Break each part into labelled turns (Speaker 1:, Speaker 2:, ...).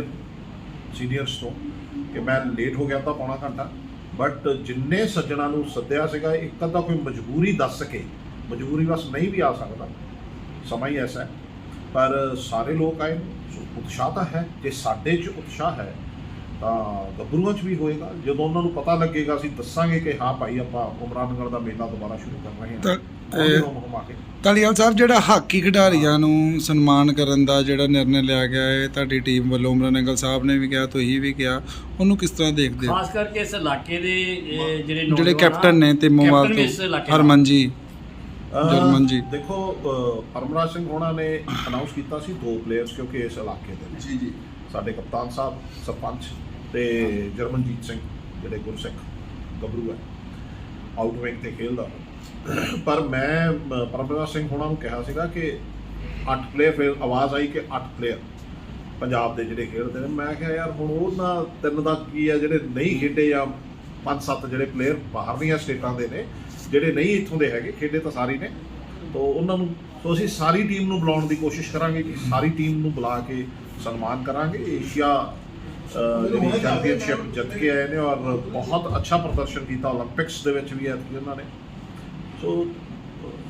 Speaker 1: Clear seniors ਤੋਂ ਕਿ ਮੈਂ ਲੇਟ ਹੋ ਗਿਆ ਤਾਂ ਪੌਣਾ ਘੰਟਾ। ਬਟ ਜਿੰਨੇ ਸੱਜਣਾ ਨੂੰ ਸੱਦਿਆ ਸੀਗਾ ਇੱਕ ਅੱਧਾ ਕੋਈ ਮਜਬੂਰੀ ਦੱਸ ਸਕੇ ਮਜਬੂਰੀ ਬਸ ਨਹੀਂ ਵੀ ਆ ਸਕਦਾ। ਸਮਾਂ ਹੀ ਐਸਾ ਹੈ। ਪਰ ਸਾਰੇ ਲੋਕ ਆਏ ਨੇ, ਉਤਸ਼ਾਹ ਤਾਂ ਹੈ। ਜੇ ਸਾਡੇ 'ਚ ਉਤਸ਼ਾਹ ਹੈ ਤਾਂ ਗੱਭਰੂਆਂ 'ਚ ਵੀ ਹੋਏਗਾ। ਜਦੋਂ ਉਹਨਾਂ ਨੂੰ ਪਤਾ ਲੱਗੇਗਾ ਅਸੀਂ ਦੱਸਾਂਗੇ ਕਿ ਹਾਂ ਭਾਈ ਆਪਾਂ ਉਮਰਾਨਗੜ ਦਾ ਮੇਲਾ ਦੁਬਾਰਾ ਸ਼ੁਰੂ ਕਰ ਰਹੇ
Speaker 2: ਤਾਂ,
Speaker 1: ਹਾਂ
Speaker 2: ਧਾਲੀਵਾਲ ਸਾਹਿਬ ਜਿਹੜਾ ਹਾਕੀ ਖਿਡਾਰੀਆਂ ਨੂੰ ਸਨਮਾਨ ਕਰਨ ਦਾ ਜਿਹੜਾ ਨਿਰਣੇ ਲਿਆ ਗਿਆ ਹੈ ਤੁਹਾਡੀ ਟੀਮ ਵੱਲੋਂ ਉਮਰਨ ਅੰਗਲ ਸਾਹਿਬ ਨੇ ਵੀ ਕਿਹਾ ਤੁਸੀਂ ਵੀ ਕਿਹਾ ਉਹਨੂੰ ਕਿਸ ਤਰ੍ਹਾਂ ਦੇਖਦੇ ਹੋ?
Speaker 3: ਖਾਸ ਕਰਕੇ ਇਸ ਇਲਾਕੇ ਦੇ ਜਿਹੜੇ
Speaker 2: ਕੈਪਟਨ ਨੇ ਤੇ ਮੋਵਾਲ ਤੋਂ। ਹਰਮਨ ਜੀ ਜਰਮਨ ਜੀ।
Speaker 1: ਦੇਖੋ ਅਹ ਪਰਮਰਾਜ ਸਿੰਘ ਹੋਣਾ ਨੇ ਅਨਾਉਂਸ ਕੀਤਾ ਸੀ ਦੋ ਪਲੇਅਰਸ ਕਿਉਂਕਿ ਇਸ ਇਲਾਕੇ ਦੇ
Speaker 4: ਜੀ ਜੀ।
Speaker 1: ਸਾਡੇ ਕਪਤਾਨ ਸਾਹਿਬ ਸਰਪੰਚ ਤੇ ਜਰਮਨਜੀਤ ਸਿੰਘ ਜਿਹੜੇ ਗੁਰਸਿੱਖ ਗੱਭਰੂ ਹੈ ਆਊਟਵਿੰਗ ਤੇ ਖੇਲਦਾ। ਪਰ ਮੈਂ ਪਰਮਪ੍ਰਤਾਪ ਸਿੰਘ ਹੋਣਾ ਨੂੰ ਕਿਹਾ ਸੀਗਾ ਕਿ ਅੱਠ ਪਲੇਅਰ ਫਿਰ ਆਵਾਜ਼ ਆਈ ਕਿ ਅੱਠ ਪਲੇਅਰ ਪੰਜਾਬ ਦੇ ਜਿਹੜੇ ਖੇਡਦੇ ਨੇ। ਮੈਂ ਕਿਹਾ ਯਾਰ ਹੁਣ ਉਹ ਨਾ ਤਿੰਨ ਦਾ ਕੀ ਆ? ਜਿਹੜੇ ਨਹੀਂ ਖੇਡੇ ਜਾਂ ਪੰਜ ਸੱਤ ਜਿਹੜੇ ਪਲੇਅਰ ਬਾਹਰ ਦੀਆਂ ਸਟੇਟਾਂ ਦੇ ਨੇ ਜਿਹੜੇ ਨਹੀਂ ਇੱਥੋਂ ਦੇ ਹੈਗੇ ਖੇਡੇ ਤਾਂ ਸਾਰੇ ਨੇ। ਤੋਂ ਉਹਨਾਂ ਨੂੰ ਸੋ ਅਸੀਂ ਸਾਰੀ ਟੀਮ ਨੂੰ ਬੁਲਾਉਣ ਦੀ ਕੋਸ਼ਿਸ਼ ਕਰਾਂਗੇ ਕਿ ਸਾਰੀ ਟੀਮ ਨੂੰ ਬੁਲਾ ਕੇ ਸਨਮਾਨ ਕਰਾਂਗੇ। ਏਸ਼ੀਆ ਜਿਹੜੀ ਚੈਂਪੀਅਨਸ਼ਿਪ ਜਿੱਤ ਕੇ ਆਏ ਨੇ ਔਰ ਬਹੁਤ ਅੱਛਾ ਪ੍ਰਦਰਸ਼ਨ ਕੀਤਾ 올림픽ਸ ਦੇ ਵਿੱਚ ਵੀ ਐਤਕੀ ਉਹਨਾਂ ਨੇ। ਸੋ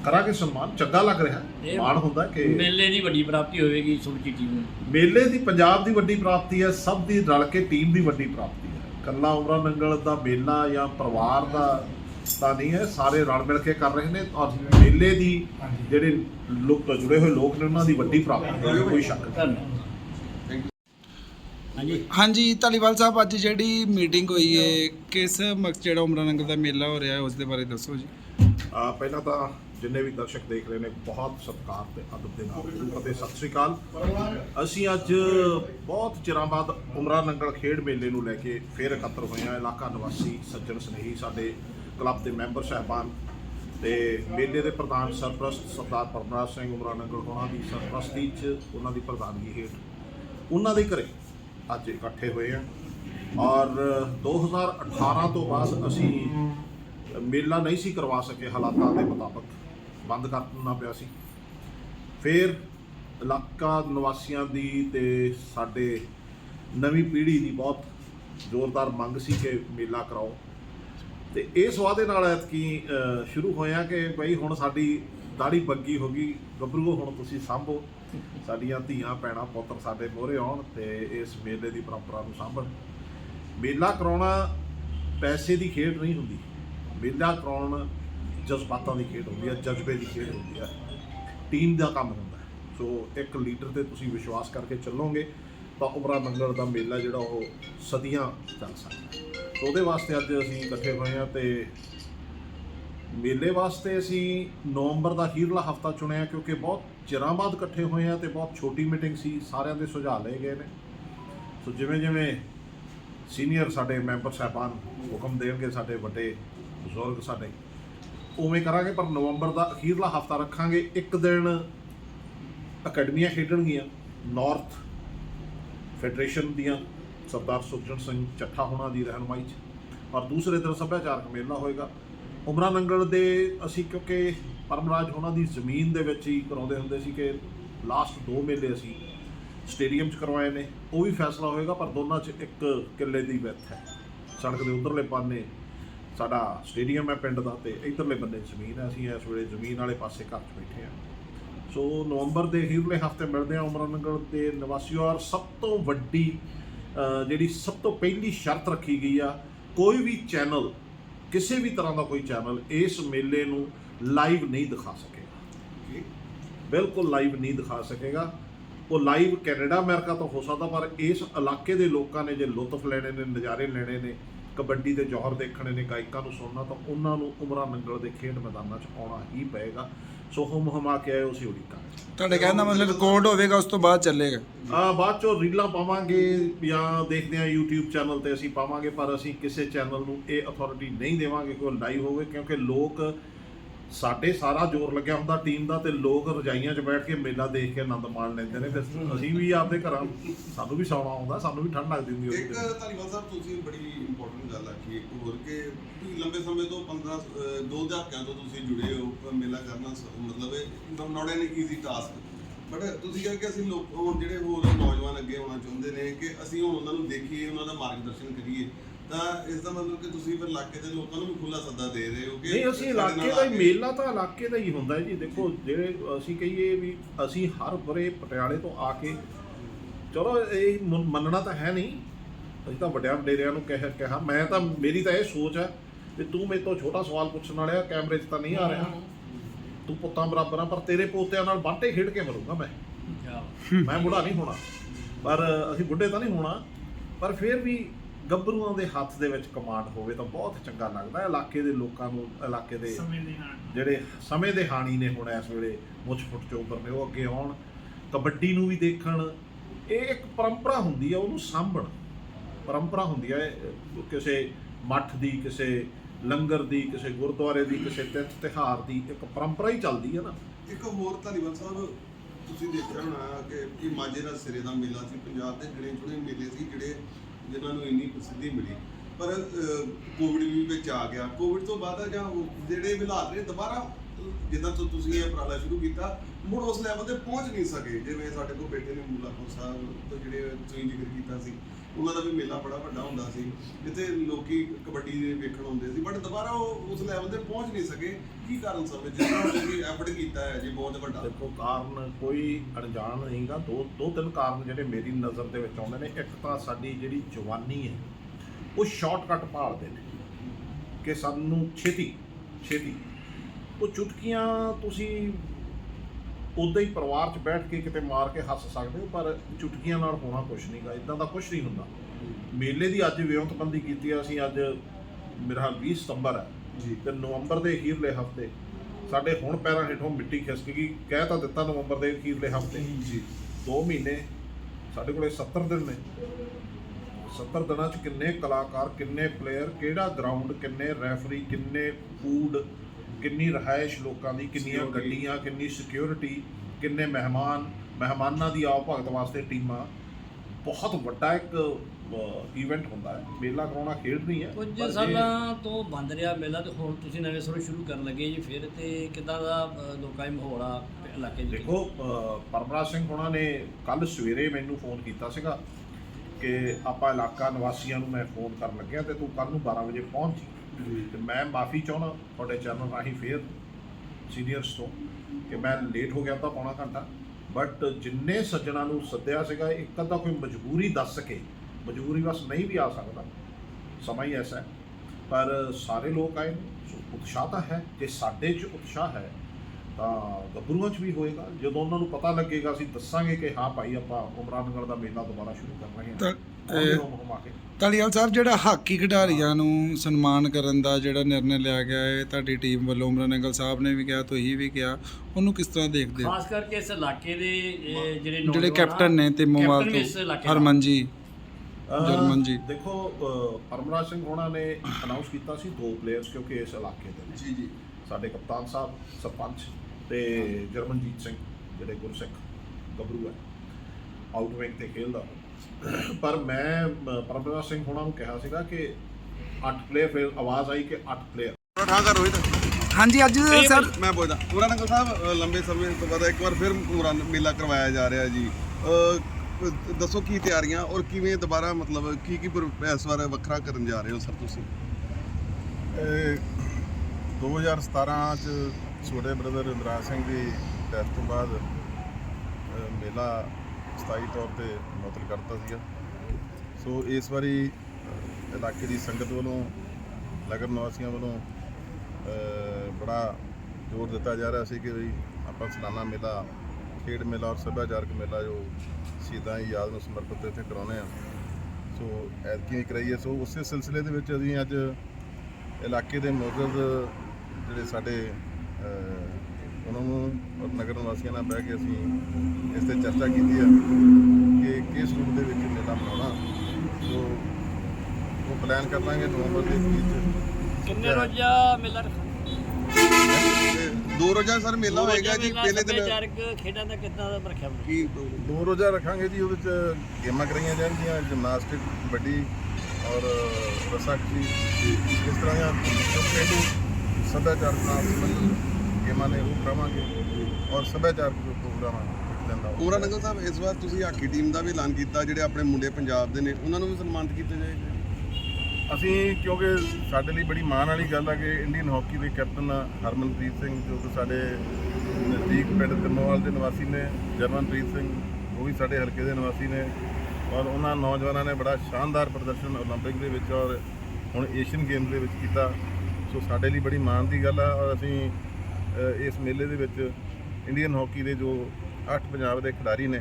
Speaker 1: ਕਰਾਂਗੇ ਸਨਮਾਨ ਚੰਗਾ ਲੱਗ ਰਿਹਾ। ਮਾਣ ਹੁੰਦਾ ਕਿ
Speaker 3: ਮੇਲੇ ਦੀ ਵੱਡੀ ਪ੍ਰਾਪਤੀ ਹੋਵੇਗੀ ਸਮੁੱਚੀ ਟੀਮ ਨੂੰ।
Speaker 1: ਮੇਲੇ ਦੀ ਪੰਜਾਬ ਦੀ ਵੱਡੀ ਪ੍ਰਾਪਤੀ ਹੈ ਸਭ ਦੀ ਰਲ ਕੇ ਟੀਮ ਦੀ ਵੱਡੀ ਪ੍ਰਾਪਤੀ ਹੈ। ਕੱਲਾ ਉਮਰਾ ਨੰਗਲ ਦਾ ਮੇਲਾ ਜਾਂ ਪਰਿਵਾਰ ਦਾ ਤਾਂ ਨਹੀਂ ਹੈ ਸਾਰੇ ਰਲ ਮਿਲ ਕੇ ਕਰ ਰਹੇ ਨੇ ਔਰ ਮੇਲੇ ਦੀ ਜਿਹੜੇ ਲੋਕ ਜੁੜੇ ਹੋਏ ਲੋਕ ਨੇ ਉਹਨਾਂ ਦੀ ਵੱਡੀ ਪ੍ਰਾਪਤੀ ਹੈ ਕੋਈ ਸ਼ੱਕ ਨਹੀਂ।
Speaker 3: ਹਾਂਜੀ।
Speaker 2: ਹਾਂਜੀ ਧਾਲੀਵਾਲ ਸਾਹਿਬ ਅੱਜ ਜਿਹੜੀ ਮੀਟਿੰਗ ਹੋਈ ਹੈ ਕਿਸ ਮਕਸਦ ਜਿਹੜਾ ਉਮਰਨ ਅੰਗਲ ਦਾ ਮੇਲਾ ਹੋ ਰਿਹਾ ਹੈ ਉਸ ਦੇ ਬਾਰੇ ਦੱਸੋ ਜੀ।
Speaker 1: ਪਹਿਲਾਂ ਤਾਂ ਜਿੰਨੇ ਵੀ ਦਰਸ਼ਕ ਦੇਖ ਰਹੇ ਨੇ, ਬਹੁਤ ਸਤਿਕਾਰ ਤੇ ਅਦਬ ਦੇ ਨਾਲ। ਗੁਰੂ ਅਤੇ ਸਤਿ ਸ੍ਰੀ ਅਕਾਲ। ਅਸੀਂ ਅੱਜ ਬਹੁਤ ਚਿਰਾਂ ਬਾਅਦ ਉਮਰਾ ਨੰਗਲ ਖੇਡ ਮੇਲੇ ਨੂੰ ਲੈ ਕੇ ਫੇਰ ਇਕੱਤਰ ਹੋਏ ਹਾਂ। ਇਲਾਕਾ ਨਿਵਾਸੀ ਸੱਜਣ ਸਨੇਹੀ, ਸਾਡੇ ਕਲੱਬ ਦੇ ਮੈਂਬਰ ਸਹਿਬਾਨ ਤੇ ਮੇਲੇ ਦੇ ਪ੍ਰਧਾਨ ਸਰਪ੍ਰਸਤ ਸਰਦਾਰ ਪਰਮਰਾਜ ਸਿੰਘ ਉਮਰਾ ਨੰਗਲ ਹੋਣਾ ਦੀ ਸਰਪ੍ਰਸਤੀ 'ਚ ਉਹਨਾਂ ਦੀ ਪ੍ਰਧਾਨਗੀ ਹੇਠ ਉਹਨਾਂ ਦੇ ਘਰੇ ਅੱਜ ਇਕੱਠੇ ਹੋਏ ਹਾਂ। ਔਰ 2018 ਤੋਂ ਬਾਅਦ ਅਸੀਂ ਮੇਲਾ ਨਹੀਂ ਸੀ ਕਰਵਾ ਸਕੇ ਹਾਲਾਤਾਂ ਦੇ ਮੁਤਾਬਕ। ਬੰਦ ਕਰਨਾ ਪਿਆ ਸੀ। ਫਿਰ ਇਲਾਕਾ ਨਿਵਾਸੀਆਂ ਦੀ ਤੇ ਸਾਡੇ ਨਵੀਂ ਪੀੜ੍ਹੀ ਦੀ ਬਹੁਤ ਜ਼ੋਰਦਾਰ ਮੰਗ ਸੀ ਕਿ ਮੇਲਾ ਕਰਾਓ। ਤੇ ਇਸ ਵਾਅਦੇ ਨਾਲ ਐਤਕੀ ਸ਼ੁਰੂ ਹੋਇਆ ਕਿ ਬਈ ਹੁਣ ਸਾਡੀ ਦਾੜੀ ਬੱਗੀ ਹੋ ਗਈ। ਗੱਭਰੂ ਹੁਣ ਤੁਸੀਂ ਸਾਂਭੋ। ਸਾਡੀਆਂ ਧੀਆਂ, ਭੈਣਾਂ, ਪੁੱਤਰ ਸਾਡੇ ਮੋਹਰੇ ਆਉਣ ਤੇ ਇਸ ਮੇਲੇ ਦੀ ਪਰੰਪਰਾ ਨੂੰ ਸਾਂਭਣ। ਮੇਲਾ ਕਰਾਉਣਾ ਪੈਸੇ ਦੀ ਖੇਡ ਨਹੀਂ ਹੁੰਦੀ। ਮੇਲਾ ਕਰਾਉਣ ਜਜ਼ਬਾਤਾਂ ਦੀ ਖੇਡ ਹੁੰਦੀ ਹੈ ਜਜ਼ਬੇ ਦੀ ਖੇਡ ਹੁੰਦੀ ਹੈ ਟੀਮ ਦਾ ਕੰਮ ਹੁੰਦਾ ਸੋ ਇੱਕ ਲੀਡਰ ਤੇ ਤੁਸੀਂ ਵਿਸ਼ਵਾਸ ਕਰਕੇ ਚੱਲੋਗੇ, ਤਾਂ ਉਮਰਾ ਨੰਗਲ ਦਾ ਮੇਲਾ ਜਿਹੜਾ ਉਹ ਸਦੀਆਂ ਚੱਲ ਸਕਦਾ ਸੋ ਉਹਦੇ ਵਾਸਤੇ ਅੱਜ ਅਸੀਂ ਇਕੱਠੇ ਹੋਏ ਹਾਂ ਤੇ ਮੇਲੇ ਵਾਸਤੇ ਅਸੀਂ ਨਵੰਬਰ ਦਾ ਅਖੀਰਲਾ ਹਫਤਾ ਚੁਣਿਆ ਕਿਉਂਕਿ ਬਹੁਤ ਚਿਰਾਂ ਬਾਅਦ ਇਕੱਠੇ ਹੋਏ ਹਾਂ ਤੇ ਬਹੁਤ ਛੋਟੀ ਮੀਟਿੰਗ ਸੀ, ਸਾਰਿਆਂ ਦੇ ਸੁਝਾਅ ਲਏ ਗਏ ਨੇ। ਸੋ ਜਿਵੇਂ ਜਿਵੇਂ ਸੀਨੀਅਰ ਸਾਡੇ ਮੈਂਬਰ ਸਾਹਿਬਾਨ ਹੁਕਮ ਦੇਣਗੇ ਸਾਡੇ ਵੱਡੇ ਬਜ਼ੁਰਗ ਸਾਡੇ। ਉਵੇਂ ਕਰਾਂਗੇ, ਪਰ ਨਵੰਬਰ ਦਾ ਅਖੀਰਲਾ ਹਫਤਾ ਰੱਖਾਂਗੇ। ਇੱਕ ਦਿਨ ਅਕੈਡਮੀਆਂ ਖੇਡਣਗੀਆਂ, ਨਾਰਥ ਫੈਡਰੇਸ਼ਨ ਦੀਆਂ, ਸਰਦਾਰ ਸੁਖਜਨ ਸਿੰਘ ਚੱਠਾ ਹੋਣਾ ਦੀ ਰਹਿਨਮਾਈ 'ਚ। ਔਰ ਦੂਸਰੇ ਦਿਨ ਸੱਭਿਆਚਾਰਕ ਮੇਲਾ ਹੋਏਗਾ। ਉਮਰਾ ਨੰਗਲ ਦੇ ਅਸੀਂ ਕਿਉਂਕਿ ਪਰਮਰਾਜ ਹੋਣਾ ਦੀ ਜ਼ਮੀਨ ਦੇ ਵਿੱਚ ਹੀ ਕਰਾਉਂਦੇ ਹੁੰਦੇ ਸੀ ਕਿ ਲਾਸਟ ਦੋ ਮੇਲੇ ਅਸੀਂ ਸਟੇਡੀਅਮ 'ਚ ਕਰਵਾਏ ਨੇ। ਉਹ ਵੀ ਫੈਸਲਾ ਹੋਏਗਾ, ਪਰ ਦੋਨਾਂ 'ਚ ਇੱਕ ਕਿੱਲੇ ਦੀ ਵਿੱਥ ਹੈ। ਸੜਕ ਦੇ ਉਧਰਲੇ ਪਾਸੇ ਸਾਡਾ ਸਟੇਡੀਅਮ ਹੈ ਪਿੰਡ ਦਾ ਤੇ ਇਧਰਲੇ ਬੰਨੇ ਜ਼ਮੀਨ ਹੈ। ਅਸੀਂ ਇਸ ਵੇਲੇ ਜ਼ਮੀਨ ਵਾਲੇ ਪਾਸੇ ਘਰ 'ਚ ਬੈਠੇ ਹਾਂ। ਸੋ ਨਵੰਬਰ ਦੇ ਹੀਰਲੇ ਹਫ਼ਤੇ ਮਿਲਦੇ ਆ ਉਮਰਾਨਗਰ ਦੇ ਨਿਵਾਸੀਓ ਔਰ ਸਭ ਤੋਂ ਵੱਡੀ ਜਿਹੜੀ ਸਭ ਤੋਂ ਪਹਿਲੀ ਸ਼ਰਤ ਰੱਖੀ ਗਈ ਆ, ਕੋਈ ਵੀ ਚੈਨਲ, ਕਿਸੇ ਵੀ ਤਰ੍ਹਾਂ ਦਾ ਕੋਈ ਚੈਨਲ ਇਸ ਮੇਲੇ ਨੂੰ ਲਾਈਵ ਨਹੀਂ ਦਿਖਾ ਸਕੇਗਾ। ਬਿਲਕੁਲ ਲਾਈਵ ਨਹੀਂ ਦਿਖਾ ਸਕੇਗਾ। ਉਹ ਲਾਈਵ ਕੈਨੇਡਾ, ਅਮਰੀਕਾ ਤੋਂ ਹੋ ਸਕਦਾ, ਪਰ ਇਸ ਇਲਾਕੇ ਦੇ ਲੋਕਾਂ ਨੇ ਜੇ ਲੁਤਫ ਲੈਣੇ ਨੇ, ਨਜ਼ਾਰੇ ਲੈਣੇ ਨੇ ਕਬੱਡੀ ਦੇ ਜੌਹਰ ਦੇਖਣੇ ਨੇ ਗਾਇਕਾਂ ਨੂੰ ਸੁਣਨਾ ਤਾਂ ਉਹਨਾਂ ਨੂੰ ਉਮਰਾ ਨੰਗਲ ਦੇ ਖੇਡ ਮੈਦਾਨਾਂ 'ਚ ਆਉਣਾ ਹੀ ਪਏਗਾ। ਸੋ ਹਮ ਹਮਾ ਕੇ ਆਏ ਉਸੇ ਉਡੀਕਾਂ।
Speaker 2: ਤੁਹਾਡੇ ਕਹਿਣ ਦਾ ਮਤਲਬ ਰਿਕਾਰਡ ਹੋਵੇਗਾ ਉਸ ਤੋਂ ਬਾਅਦ ਚੱਲੇਗਾ।
Speaker 1: ਆ ਬਾਅਦ ਚੋਂ ਰੀਲਾਂ ਪਾਵਾਂਗੇ ਜਾਂ ਦੇਖਦੇ ਆ YouTube ਚੈਨਲ ਤੇ ਅਸੀਂ ਪਾਵਾਂਗੇ ਪਰ ਅਸੀਂ ਕਿਸੇ ਚੈਨਲ ਨੂੰ ਇਹ ਅਥਾਰਟੀ ਨਹੀਂ ਦੇਵਾਂਗੇ ਕਿ ਉਹ ਲਾਈਵ ਹੋਵੇ ਕਿਉਂਕਿ ਲੋਕ ਸਾਡੇ ਸਾਰਾ ਜ਼ੋਰ ਲੱਗਿਆ ਹੁੰਦਾ ਟੀਮ ਦਾ ਤੇ ਲੋਕ ਰਜਾਈਆਂ 'ਚ ਬੈਠ ਕੇ ਮੇਲਾ ਦੇਖ ਕੇ ਆਨੰਦ ਮਾਣ ਲੈਂਦੇ ਨੇ ਫਿਰ ਅਸੀਂ ਵੀ ਆਪਦੇ ਘਰਾਂ ਸਾਨੂੰ ਵੀ ਸੌਣਾ ਆਉਂਦਾ ਸਾਨੂੰ ਵੀ ਠੰਡ ਲੱਗਦੀ ਹੁੰਦੀ
Speaker 4: ਇੱਕ
Speaker 1: ਉਹਦੇ
Speaker 4: ਧਾਲੀਵਾਲ ਸਾਹਿਬ ਤੁਸੀਂ ਬੜੀ ਇੰਪੋਰਟੈਂਟ ਗੱਲ ਆਖੀ ਇੱਕ ਹੋਰ ਕਿ ਤੁਸੀਂ ਲੰਬੇ ਸਮੇਂ ਤੋਂ 15 ਅਹ, ਦੋ ਦਹਾਕਿਆਂ ਤੋਂ ਤੁਸੀਂ ਜੁੜੇ ਹੋ ਮੇਲਾ ਕਰਨਾ ਮਤਲਬ ਇਹ not an easy task but ਤੁਸੀਂ ਕਿਹਾ ਕਿ ਅਸੀਂ ਲੋਕ ਹੁਣ ਜਿਹੜੇ ਹੋਰ ਨੌਜਵਾਨ ਅੱਗੇ ਆਉਣਾ ਚਾਹੁੰਦੇ ਨੇ ਕਿ ਅਸੀਂ ਹੁਣ ਉਹਨਾਂ ਨੂੰ ਦੇਖੀਏ ਉਹਨਾਂ ਦਾ ਮਾਰਗਦਰਸ਼ਨ ਕਰੀਏ। ਤਾਂ ਇਸ ਦਾ ਮਤਲਬ ਕਿ ਤੁਸੀਂ ਫਿਰ ਇਲਾਕੇ ਦੇ ਲੋਕਾਂ ਨੂੰ ਵੀ ਖੁੱਲਾ ਸੱਦਾ ਦੇ ਰਹੇ ਹੋ ਕਿ
Speaker 1: ਨਹੀਂ ਅਸੀਂ
Speaker 4: ਸਾਡੇ ਨਾਲ
Speaker 1: ਇਲਾਕੇ ਦਾ
Speaker 4: ਆ
Speaker 1: ਹੀ
Speaker 4: ਕੇ-
Speaker 1: ਮੇਲਾ ਤਾਂ ਇਲਾਕੇ ਦਾ ਹੀ ਹੁੰਦਾ ਹੈ ਜੀ। ਦੇਖੋ ਜਿਹੜੇ ਅਸੀਂ ਕਹੀਏ ਵੀ ਅਸੀਂ ਹਰ ਬਰੇ ਪਟਿਆਲੇ ਤੋਂ ਆ ਕੇ ਚਲੋ ਇਹ ਮ- ਮੰਨਣਾ ਤਾਂ ਹੈ ਨਹੀਂ। ਅਸੀਂ ਤਾਂ ਵੱਡਿਆਂ ਵਡੇਰਿਆਂ ਨੂੰ ਕਹਿ ਕਿਹਾ। ਮੈਂ ਤਾਂ ਮੇਰੀ ਤਾਂ ਇਹ ਸੋਚ ਹੈ ਵੀ ਤੂੰ ਮੇਰੇ ਤੋਂ ਛੋਟਾ ਸਵਾਲ ਪੁੱਛਣ ਵਾਲਿਆ ਕੈਮਰੇ 'ਚ ਤਾਂ ਨਹੀਂ ਆ ਰਿਹਾ। ਤੂੰ ਪੁੱਤਾਂ ਬਰਾਬਰ ਆ ਪਰ ਤੇਰੇ ਪੋਤਿਆਂ ਨਾਲ ਬਾਂਟੇ ਖੇਡ ਕੇ ਮਰੂੰਗਾ ਮੈਂ। ਮੈਂ ਬੁੱਢਾ ਨਹੀਂ ਹੋਣਾ। ਪਰ ਅਸੀਂ ਬੁੱਢੇ ਤਾਂ ਨਹੀਂ ਹੋਣਾ। ਪਰ ਫਿਰ ਵੀ ਗੱਭਰੂਆਂ ਦੇ ਹੱਥ ਦੇ ਵਿੱਚ ਕਮਾਂਡ ਹੋਵੇ ਤਾਂ ਬਹੁਤ ਚੰਗਾ ਲੱਗਦਾ ਹੈ। ਇਲਾਕੇ ਦੇ ਲੋਕਾਂ ਨੂੰ ਇਲਾਕੇ ਦੇ ਜਿਹੜੇ ਸਮੇਂ ਦੇ ਹਾਣੀ ਨੇ ਹੁਣ ਇਸ ਵੇਲੇ ਮੁੱਛ ਫੁੱਟ ਚੋਬਰ ਨੇ ਉਹ ਅੱਗੇ ਆਉਣ। ਕਬੱਡੀ ਨੂੰ ਵੀ ਦੇਖਣ ਇਹ ਇੱਕ ਪਰੰਪਰਾ ਹੁੰਦੀ ਹੈ ਉਹਨੂੰ ਸਾਂਭਣ। ਪਰੰਪਰਾ ਹੁੰਦੀ ਹੈ ਇਹ ਕਿਸੇ ਮੱਠ ਦੀ ਕਿਸੇ ਲੰਗਰ ਦੀ ਕਿਸੇ ਗੁਰਦੁਆਰੇ ਦੀ ਕਿਸੇ ਤਿਥ ਤਿਹਾਰ ਦੀ ਇੱਕ ਪਰੰਪਰਾ ਹੀ ਚੱਲਦੀ ਹੈ ਨਾ।
Speaker 4: ਇੱਕ ਹੋਰ ਧਾਲੀਵਾਲ ਸਾਹਿਬ ਤੁਸੀਂ ਦੇਖਿਆ ਹੋਣਾ ਕਿ ਇਹ ਮਾਝੇ ਦਾ ਸਿਰੇ ਦਾ ਮੇਲਾ ਸੀ ਪੰਜਾਬ ਦੇ ਗਿਣੇ ਚੁਣੇ ਮੇਲੇ ਸੀ ਜਿਹੜੇ ਜਿਨ੍ਹਾਂ ਨੂੰ ਇੰਨੀ ਪ੍ਰਸਿੱਧੀ ਮਿਲੀ। ਪਰ ਕੋਵਿਡ ਵੀ ਵਿੱਚ ਆ ਗਿਆ। ਕੋਵਿਡ ਤੋਂ ਬਾਅਦ ਜਾਂ ਉਹ ਜਿਹੜੇ ਹਾਲਾਤ ਨੇ, ਦੁਬਾਰਾ ਜਿੱਦਾਂ ਤੋਂ ਤੁਸੀਂ ਇਹ ਉਪਰਾਲਾ ਸ਼ੁਰੂ ਕੀਤਾ, ਮੁੜ ਉਸ ਲੈਵਲ ਤੇ ਪਹੁੰਚ ਨਹੀਂ ਸਕੇ। ਜਿਵੇਂ ਸਾਡੇ ਕੋਲ ਬੇਟੇ ਨੇ ਮੂਲਾਪੁਰ ਸਾਹਿਬ ਤੋਂ ਜਿਹੜੇ ਤੁਸੀਂ ਜ਼ਿਕਰ ਕੀਤਾ ਸੀ, ਉਹਨਾਂ ਦਾ ਵੀ ਮੇਲਾ ਬੜਾ ਵੱਡਾ ਹੁੰਦਾ ਸੀ। ਜਿੱਥੇ ਲੋਕੀ ਕਬੱਡੀ ਦੇ ਵੇਖਣ ਆਉਂਦੇ ਸੀ ਬਟ ਦੁਬਾਰਾ ਉਹ ਉਸ ਲੈਵਲ ਤੇ ਪਹੁੰਚ ਨਹੀਂ ਸਕੇ। ਕੀ ਕਾਰਨ ਸਮਝ ਜਿੰਨਾ ਤੁਸੀਂ ਐਫਰਟ ਕੀਤਾ ਹੈ, ਜੀ ਬਹੁਤ ਵੱਡਾ।
Speaker 1: ਦੇਖੋ, ਕਾਰਨ ਕੋਈ ਅਣਜਾਣ ਨਹੀਂਗਾ ਦੋ ਦੋ ਤਿੰਨ ਕਾਰਨ ਜਿਹੜੇ ਮੇਰੀ ਨਜ਼ਰ ਦੇ ਵਿੱਚ ਆਉਂਦੇ ਨੇ। ਇੱਕ ਤਾਂ ਸਾਡੀ ਜਿਹੜੀ ਜਵਾਨੀ ਹੈ, ਉਹ ਸ਼ਾਰਟਕਟ ਭਾਲਦੇ ਨੇ ਕਿ ਸਾਨੂੰ ਛੇਤੀ ਛੇਤੀ ਉਹ ਚੁਟਕੀਆਂ ਤੁਸੀਂ ਉਦਾਂ ਹੀ ਪਰਿਵਾਰ 'ਚ ਬੈਠ ਕੇ ਕਿਤੇ ਮਾਰ ਕੇ ਹੱਸ ਸਕਦੇ ਹੋ ਪਰ ਚੁਟਕੀਆਂ ਨਾਲ ਹੋਣਾ ਕੁਝ ਨਹੀਂਗਾ ਇਦਾਂ ਦਾ ਕੁਝ ਨਹੀਂ ਹੁੰਦਾ। ਮੇਲੇ ਦੀ ਅੱਜ ਵਿਉਂਤਬੰਦੀ ਕੀਤੀ ਆ ਅਸੀਂ ਅੱਜ ਮੇਰਾ ਖਿਆਲ 20 ਸਤੰਬਰ ਹੈ
Speaker 4: ਜੀ।
Speaker 1: ਤੇ ਨਵੰਬਰ ਦੇ ਅਖੀਰਲੇ ਹਫ਼ਤੇ ਸਾਡੇ ਹੁਣ ਪੈਰਾਂ ਹੇਠੋਂ ਮਿੱਟੀ ਖਿਸਕ ਗਈ ਕਹਿ ਤਾਂ ਦਿੱਤਾ ਨਵੰਬਰ ਦੇ ਅਖੀਰਲੇ ਹਫ਼ਤੇ।
Speaker 4: ਜੀ।
Speaker 1: 2 ਮਹੀਨੇ ਸਾਡੇ ਕੋਲੇ 70 ਦਿਨ ਨੇ। 70 ਦਿਨਾਂ ਚ ਕਿੰਨੇ ਕਲਾਕਾਰ ਕਿੰਨੇ ਪਲੇਅਰ ਕਿਹੜਾ ਗਰਾਊਂਡ ਕਿੰਨੇ ਰੈਫਰੀ ਕਿੰਨੇ ਫੂਡ ਕਿੰਨੀ ਰਹਾਇਸ਼ ਲੋਕਾਂ ਦੀ ਕਿੰਨੀਆਂ. ਗੱਡੀਆਂ ਕਿੰਨੀ ਸਿਕਿਉਰਿਟੀ ਕਿੰਨੇ ਮਹਿਮਾਨ ਮਹਿਮਾਨਾਂ ਦੀ ਆਓ ਭਗਤ ਵਾਸਤੇ ਟੀਮਾਂ। ਬਹੁਤ ਵੱਡਾ ਇੱਕ ਇਵੈਂਟ ਹੁੰਦਾ ਹੈ। ਮੇਲਾ ਕਰਾਉਣਾ ਖੇਡ ਨਹੀਂ ਹੈ
Speaker 3: ਕੁਝ ਸਾਲਾਂ ਤੋਂ ਬੰਦ ਰਿਹਾ ਮੇਲਾ ਤੇ ਹੁਣ ਤੁਸੀਂ ਨਵੇਂ ਸਿਰੋਂ ਸ਼ੁਰੂ ਕਰਨ ਲੱਗੇ ਜੀ ਫਿਰ ਤੇ ਕਿਦਾਂ ਦਾ ਲੋਕਾਂ ਦਾ ਮਾਹੌਲ ਆ ਇਲਾਕੇ 'ਚ
Speaker 1: ਦੇਖੋ ਪਰਮਰਾਜ ਸਿੰਘ ਹੋਣਾ ਨੇ ਕੱਲ ਸਵੇਰੇ ਮੈਨੂੰ ਫੋਨ ਕੀਤਾ ਸੀਗਾ ਕਿ ਆਪਾਂ ਇਲਾਕਾ ਨਿਵਾਸੀਆਂ ਨੂੰ ਮੈਂ ਫੋਨ ਕਰਨ ਲੱਗਿਆ ਤੇ ਤੂੰ ਕੱਲ ਨੂੰ 12 ਵਜੇ ਪਹੁੰਚ ਜੀ। ਤੇ ਮੈਂ ਮਾਫੀ ਚਾਹੁੰਦਾ ਤੁਹਾਡੇ ਚੈਨਲ ਰਾਹੀਂ ਫੇਰ ਸੀਨੀਅਰਸ ਤੋਂ ਕਿ ਮੈਂ ਲੇਟ ਹੋ ਗਿਆ ਤਾਂ ਪੌਣਾ ਘੰਟਾ। ਬਟ ਜਿੰਨੇ ਸੱਜਣਾ ਨੂੰ ਸੱਦਿਆ ਸੀਗਾ ਇੱਕ ਅੱਧਾ ਕੋਈ ਮਜਬੂਰੀ ਦੱਸ ਕੇ ਮਜਬੂਰੀ ਬਸ ਨਹੀਂ ਵੀ ਆ ਸਕਦਾ। ਸਮਾਂ ਹੀ ਐਸਾ ਹੈ। ਪਰ ਸਾਰੇ ਲੋਕ ਆਏ ਉਤਸ਼ਾਹ ਤਾਂ ਹੈ। ਜੇ ਸਾਡੇ 'ਚ ਉਤਸ਼ਾਹ ਹੈ ਤਾਂ ਗੱਭਰੂਆਂ 'ਚ ਵੀ ਹੋਏਗਾ। ਜਦੋਂ ਉਹਨਾਂ ਨੂੰ ਪਤਾ ਲੱਗੇਗਾ ਅਸੀਂ ਦੱਸਾਂਗੇ ਕਿ ਹਾਂ ਭਾਈ ਆਪਾਂ ਉਮਰਾਨਗੜ ਦਾ ਮੇਲਾ ਦੁਬਾਰਾ ਸ਼ੁਰੂ ਕਰ ਰਹੇ
Speaker 2: ਤਾਂ,
Speaker 1: ਹਾਂ ਆਉਂਦੇ
Speaker 2: ਧਾਲੀਵਾਲ ਸਾਹਿਬ ਜਿਹੜਾ ਹਾਕੀ ਖਿਡਾਰੀਆਂ ਨੂੰ ਸਨਮਾਨ ਕਰਨ ਦਾ ਜਿਹੜਾ ਨਿਰਣੇ ਲਿਆ ਗਿਆ ਹੈ ਤੁਹਾਡੀ ਟੀਮ ਵੱਲੋਂ ਉਮਰਨ ਅੰਗਲ ਸਾਹਿਬ ਨੇ ਵੀ ਕਿਹਾ ਤੁਸੀਂ ਵੀ ਕਿਹਾ ਉਹਨੂੰ ਕਿਸ ਤਰ੍ਹਾਂ ਦੇਖਦੇ ਹੋ
Speaker 3: ਖਾਸ ਕਰਕੇ ਇਸ ਇਲਾਕੇ ਦੇ ਜਿਹੜੇ
Speaker 2: ਜਿਹੜੇ
Speaker 3: ਨੌਜਵਾਨ ਆ,
Speaker 2: ਕੈਪਟਨ ਨੇ ਤੇ
Speaker 3: ਕੈਪਟਨ ਇਸ
Speaker 2: ਤੋਂ
Speaker 3: ਇਲਾਕੇ ਦਾ।
Speaker 2: ਹਰਮਨ ਜੀ
Speaker 1: ਅਹ
Speaker 2: ਜਰਮਨ ਜੀ।
Speaker 1: ਦੇਖੋ ਅਹ ਪਰਮਰਾਜ ਸਿੰਘ ਹੋਣਾ ਨੇ ਅਨਾਉਂਸ ਕੀਤਾ ਸੀ ਦੋ ਪਲੇਅਰਸ ਕਿਉਂਕਿ ਇਸ ਇਲਾਕੇ ਦੇ ਨੇ
Speaker 4: ਜੀ ਜੀ
Speaker 1: ਸਾਡੇ ਕਪਤਾਨ ਸਾਹਿਬ ਸਰਪੰਚ ਤੇ ਜਰਮਨਜੀਤ ਸਿੰਘ ਜਿਹੜੇ ਗੁਰਸਿੱਖ ਗੱਭਰੂ ਹੈ ਆਊਟ ਵਿੰਗ ਤੇ ਖੇਲਦਾ ਪਰ ਮੈਂ ਪਰਮਰਾਜ ਸਿੰਘ ਹੋਣਾ ਨੂੰ ਕਿਹਾ ਸੀਗਾ ਕਿ 8 ਪਲੇਅਰ ਫਿਰ ਆਵਾਜ਼ ਆਈ ਕਿ 8 ਪਲੇਅਰ
Speaker 4: ਠਾਂ ਕਰ ਰੋਹਿਤ
Speaker 2: ਹਾਂਜੀ ਅੱਜ ਸਰ
Speaker 4: ਮੈਂ ਬੋਲਦਾ ਪੂਰਾ ਨੰਗਲ ਸਾਹਿਬ ਲੰਬੇ ਸਮੇਂ ਤੋਂ ਬਾਅਦ ਇੱਕ ਵਾਰ ਫਿਰ ਮੁਰਾਂ ਮੇਲਾ ਕਰਵਾਇਆ ਜਾ ਰਿਹਾ ਜੀ। ਦੱਸੋ ਕੀ ਤਿਆਰੀਆਂ ਔਰ ਕਿਵੇਂ ਦੁਬਾਰਾ ਮਤਲਬ ਕੀ ਕੀ ਇਸ ਵਾਰ ਵੱਖਰਾ ਕਰਨ ਜਾ ਰਹੇ ਹੋ ਸਰ ਤੁਸੀਂ?
Speaker 5: ਇਹ 2017 ਚ ਛੋਟੇ ਬ੍ਰਦਰ ਇੰਦਰਾ ਸਿੰਘ ਦੀ ਡੈਥ ਤੋਂ ਬਾਅਦ ਮੇਲਾ ਸਥਾਈ ਤੌਰ ਤੇ ਮੁਅੱਤਲ ਕਰਤਾ ਸੀਗਾ। ਸੋ ਇਸ ਵਾਰੀ ਇਲਾਕੇ ਦੀ ਸੰਗਤ ਵੱਲੋਂ, ਨਗਰ ਨਿਵਾਸੀਆਂ ਵੱਲੋਂ ਬੜਾ ਜ਼ੋਰ ਦਿੱਤਾ ਜਾ ਰਿਹਾ ਸੀ ਕਿ ਵੀ ਆਪਾਂ ਸਾਲਾਨਾ ਮੇਲਾ, ਖੇਡ ਮੇਲਾ ਔਰ ਸੱਭਿਆਚਾਰਕ ਮੇਲਾ ਜੋ ਸ਼ਹੀਦਾਂ ਦੀ ਯਾਦ ਨੂੰ ਸਮਰਪਿਤ ਇੱਥੇ ਕਰਾਉਣੇ ਆ ਸੋ ਐਤਕੀ ਕਰਾਈਏ ਸੋ ਉਸੇ ਸਿਲਸਿਲੇ ਦੇ ਵਿੱਚ ਅਸੀਂ ਅੱਜ ਇਲਾਕੇ ਦੇ ਮੌਜੂਦ ਜਿਹੜੇ ਸਾਡੇ ਨੂੰ ਔਰ ਨਗਰ ਨਿਵਾਸੀਆਂ ਨਾਲ ਬਹਿ ਕੇ ਅਸੀਂ ਇਸ ਤੇ ਚਰਚਾ ਕੀਤੀ ਹੈ ਕਿ ਕਿਸ ਰੂਪ ਦੇ ਵਿੱਚ ਮੇਲਾ ਮਨਾਉਣਾ ਸੋ ਉਹ ਪਲਾਨ ਕਰ ਲਾਂਗੇ ਨਵੰਬਰ ਦੇ ਵਿੱਚ।
Speaker 3: ਕਿੰਨੇ ਰੋਜ਼ਾ ਮੇਲਾ
Speaker 4: ਦੋ ਰੋਜ਼ਾ ਸਰ ਮੇਲਾ ਹੋਏਗਾ ਜੀ ਪਹਿਲੇ ਦਿਨ।
Speaker 3: ਸੱਭਿਆਚਾਰਕ ਖੇਡਾਂ ਦਾ ਦਾ ਰੱਖਿਆ?
Speaker 4: ਕੀ
Speaker 5: ਦੋ ਰੋਜ਼ਾ ਰੱਖਾਂਗੇ ਜੀ ਉਹਦੇ ਚ ਗੇਮਾਂ ਕਰਾਈਆਂ ਜਾਣਗੀਆਂ ਜਿਮਨਾਸਟਿਕ ਕਬੱਡੀ ਔਰ ਰਸਾਕਸ਼ੀ ਇਸ ਤਰ੍ਹਾਂ ਦੀਆਂ ਜੋ ਪੇਂਡੂ ਸੱਭਿਆਚਾਰਕ ਨਾਲ ਸੰਬੰਧਿਤ। ਗੇਮਾਂ ਨੇ ਉਹ ਕਰਾਵਾਂਗੇ ਔਰ ਸੱਭਿਆਚਾਰਕ ਜੋ ਪ੍ਰੋਗਰਾਮ ਆ ਦਿਨ ਦਾ
Speaker 4: ਉਮਰਾ ਨੰਗਲ ਸਾਹਿਬ ਇਸ ਵਾਰ ਤੁਸੀਂ ਹਾਕੀ ਟੀਮ ਦਾ ਵੀ ਐਲਾਨ ਕੀਤਾ ਜਿਹੜੇ ਆਪਣੇ ਮੁੰਡੇ ਪੰਜਾਬ ਦੇ ਨੇ ਉਹਨਾਂ ਨੂੰ ਵੀ ਸਨਮਾਨਿਤ ਕੀਤਾ ਜਾਏਗਾ
Speaker 5: ਅਸੀਂ ਕਿਉਂਕਿ ਸਾਡੇ ਲਈ ਬੜੀ ਮਾਣ ਵਾਲੀ ਗੱਲ ਹੈ ਕਿ ਇੰਡੀਅਨ ਹਾਕੀ ਦੇ ਕੈਪਟਨ ਹਰਮਨਪ੍ਰੀਤ ਸਿੰਘ ਜੋ ਕਿ ਸਾਡੇ ਨਜ਼ਦੀਕ ਪਿੰਡ ਤਿੰਮੋਵਾਲ ਦੇ ਨਿਵਾਸੀ ਨੇ ਜਰਮਨਪ੍ਰੀਤ ਸਿੰਘ ਉਹ ਵੀ ਸਾਡੇ ਹਲਕੇ ਦੇ ਨਿਵਾਸੀ ਨੇ ਔਰ ਉਹਨਾਂ ਨੌਜਵਾਨਾਂ ਨੇ ਬੜਾ ਸ਼ਾਨਦਾਰ ਪ੍ਰਦਰਸ਼ਨ 올림픽 ਦੇ ਵਿੱਚ ਔਰ ਹੁਣ ਏਸ਼ੀਅਨ ਗੇਮਸ ਦੇ ਵਿੱਚ ਕੀਤਾ ਸੋ ਸਾਡੇ ਲਈ ਬੜੀ ਮਾਣ ਦੀ ਗੱਲ ਆ ਔਰ ਅਸੀਂ ਅ, ਇਸ ਮੇਲੇ ਦੇ ਵਿੱਚ ਇੰਡੀਅਨ ਹਾਕੀ ਦੇ ਜੋ 8 ਪੰਜਾਬ ਦੇ ਖਿਡਾਰੀ ਨੇ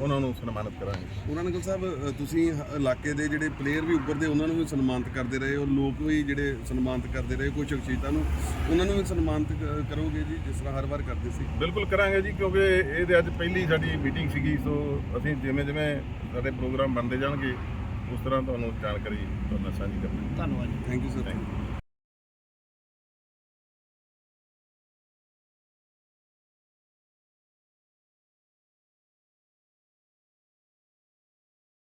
Speaker 5: ਉਹਨਾਂ ਨੂੰ ਸਨਮਾਨਿਤ ਕਰਾਂਗੇ।
Speaker 4: ਉਮਰਾ ਨੰਗਲ ਸਾਹਿਬ ਤੁਸੀਂ ਹ- ਇਲਾਕੇ ਦੇ ਜਿਹੜੇ ਪਲੇਅਰ ਵੀ ਉੱਭਰਦੇ ਉਹਨਾਂ ਨੂੰ ਵੀ ਸਨਮਾਨਿਤ ਕਰਦੇ ਰਹੇ ਔਰ ਲੋਕ ਵੀ ਜਿਹੜੇ ਸਨਮਾਨਿਤ ਕਰਦੇ ਰਹੇ ਕੋਈ ਸ਼ਖਸੀਅਤਾਂ ਨੂੰ ਉਹਨਾਂ ਨੂੰ ਵੀ ਸਨਮਾਨਿਤ ਕਰੋਗੇ ਜੀ ਜਿਸ ਤਰ੍ਹਾਂ ਹਰ ਵਾਰ ਕਰਦੇ ਸੀ।
Speaker 5: ਬਿਲਕੁਲ ਕਰਾਂਗੇ ਜੀ ਕਿਉਂਕਿ ਇਹ ਤੇ ਅੱਜ ਪਹਿਲੀ ਸਾਡੀ ਮੀਟਿੰਗ ਸੀਗੀ ਸੋ ਅਸੀਂ ਜਿਵੇਂ ਜਿਵੇਂ ਸਾਡੇ ਪ੍ਰੋਗਰਾਮ ਬਣਦੇ ਜਾਣਗੇ ਉਸ ਤਰ੍ਹਾਂ ਤੁਹਾਨੂੰ ਜਾਣਕਾਰੀ ਤੁਹਾਨੂੰ ਸਾਂਝੀ ਕਰਾਂਗੇ
Speaker 3: ਧੰਨਵਾਦ ਜੀ।
Speaker 4: Thank you sir